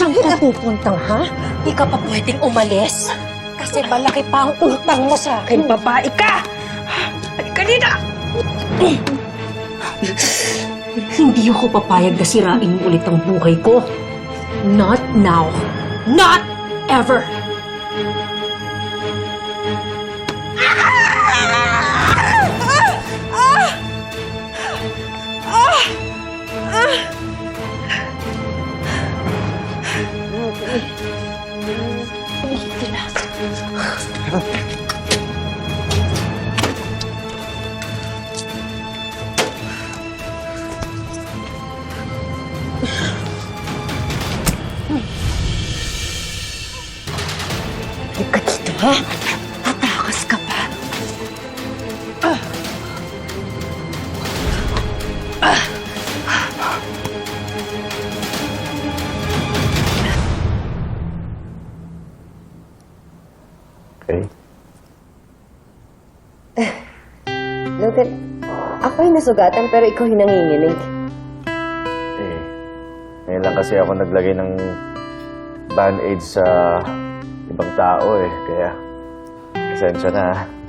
Saan ka pupunta, ha? Di ka pa pwedeng umalis. Kasi malaki pa ang utang mo sa akin, babae ka! Halika dito! Hindi ako papayag na sirain mo ulit ang buhay ko. Not now. Not ever! Halika dito, ha? Okay. Logan, ako yung nasugatan pero ikaw yung nanginginig. Eh, ngayon lang kasi ako naglagay ng band-aid sa ibang tao eh. Kaya, pasensya na. ah.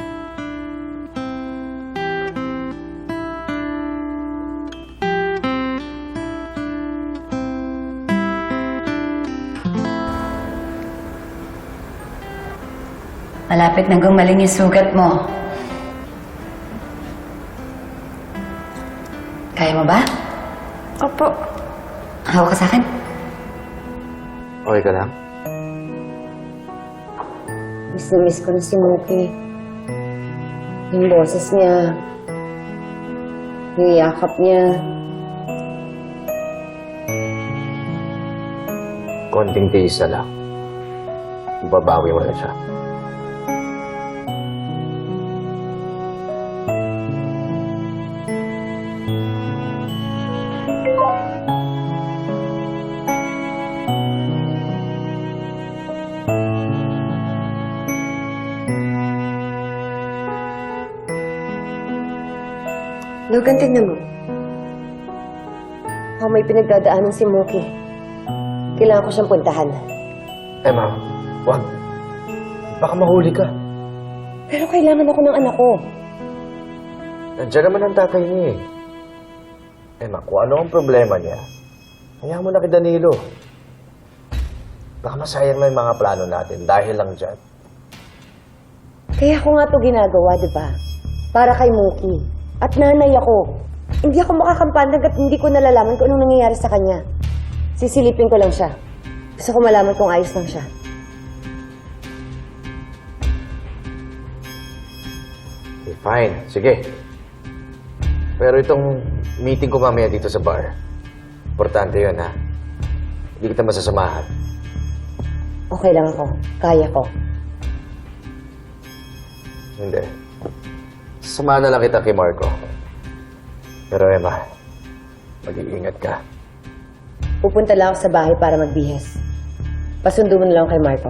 Malapit nang gumaling yung sugat mo. Kaya mo ba? Opo. Hawak ka sa akin? Okay ka lang? Miss na miss ko na si Muki. Yung boses niya. Yung yakap niya. Konting tiis na lang. Babawi mo na siya. Logan, tingnan mo. Ako may pinagdadaanan si Muki. Kailangan ko siyang puntahan. Emma, wag. Baka mahuli ka. Pero kailangan ako ng anak ko. Nandiyan naman ang tatay niya eh. Emma, kung ano ang problema niya, hayaan mo na kay Danilo. Baka masayang na yung mga plano natin dahil lang dyan. Kaya ako nga to ginagawa, di ba? Para kay Muki. At nanay ako. Hindi ako makakampante hanggat hindi ko nalalaman kung anong nangyayari sa kanya. Sisilipin ko lang siya. Gusto ko malaman kung ayos lang siya. Okay, fine. Sige. Pero itong meeting ko mamaya dito sa bar, importante yun, ha? Hindi kita masasamahan. Okay lang ako. Kaya ko. Hindi. Sasamahan na lang kita kay Marco. Pero Emma, mag-iingat ka. Pupunta lang ako sa bahay para magbihes. Pasundo mo na lang kay Marco.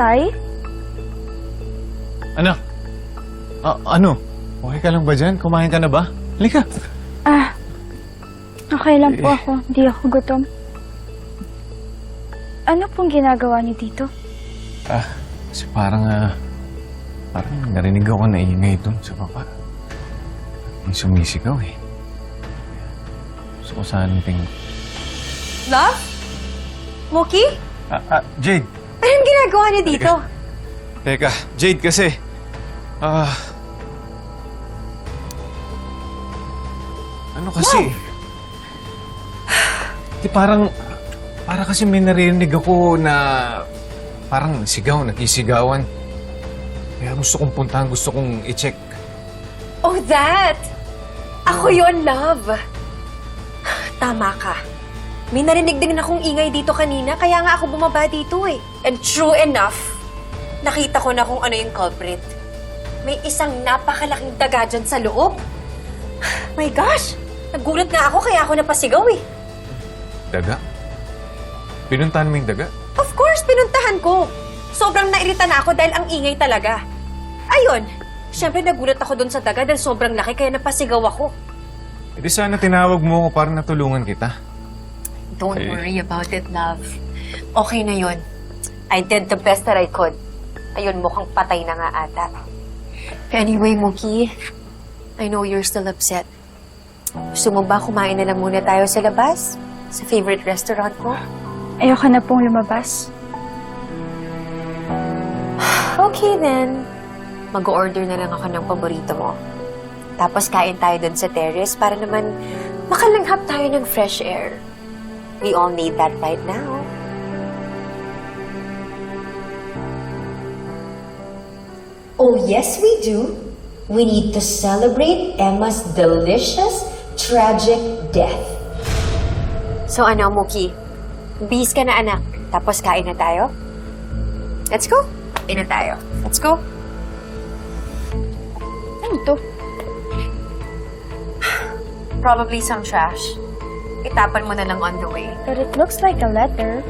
Tay? Anak, ah, ano? Okay ka lang ba dyan? Kumain ka na ba? Halika. Ah, okay lang po ako. Hindi ako gutom. Ano pong ginagawa niyo dito? Ah, kasi parang, ah, parang narinig ako na ingay doon sa baba. May sumisigaw eh. Gusto ko sanang ting... Love? Mookie? Ah, ah, Jade! Anong ginagawa niyo dito? Teka, Jade kasi. Ah... ano kasi? Di parang... Para kasi may narinig ako na... Parang sigaw, nagkisigawan. Kaya gusto kong puntahan, gusto kong i-check. Oh, that! Ako yon love. Tama ka. May narinig din akong ingay dito kanina, kaya nga ako bumaba dito eh. And true enough, nakita ko na kung ano yung culprit. May isang napakalaking daga dyan sa loob. My gosh! Nagulat nga ako kaya ako napasigaw eh. Daga? Pinuntahan mo yung daga? Of course, pinuntahan ko. Sobrang nairita na ako dahil ang ingay talaga. Ayun, syempre nagulat ako doon sa daga dahil sobrang laki kaya napasigaw ako. E di sana tinawag mo ako para natulungan kita. Don't Hey. worry about it, love. Okay na yun. I did the best that I could. Ayun, mukhang patay na nga ata. Anyway, Mookie, I know you're still upset. Gusto mo ba kumain na lang muna tayo sa labas? Sa favorite restaurant mo? Ayoko na pong lumabas. Okay then. Mag-order na lang ako ng paborito mo. Tapos kain tayo dun sa terrace para naman makalanghap tayo ng fresh air. We all need that right now. Oh, yes, we do. We need to celebrate Emma's delicious, tragic death. So ano, Muki? Bis ka na anak. Tapos kain na tayo? Let's go. Kain na tayo. Let's go. Ano to? Probably some trash. Itapan mo na lang on the way. But it looks like a letter.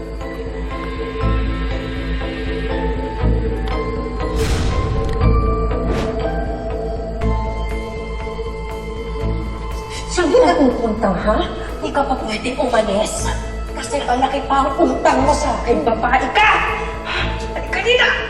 Saan ka pupunta, ha? Hindi ka pa pwedeng umalis. Kasi malaki pa ang utang mo sa akin, babae ka! Halika dito!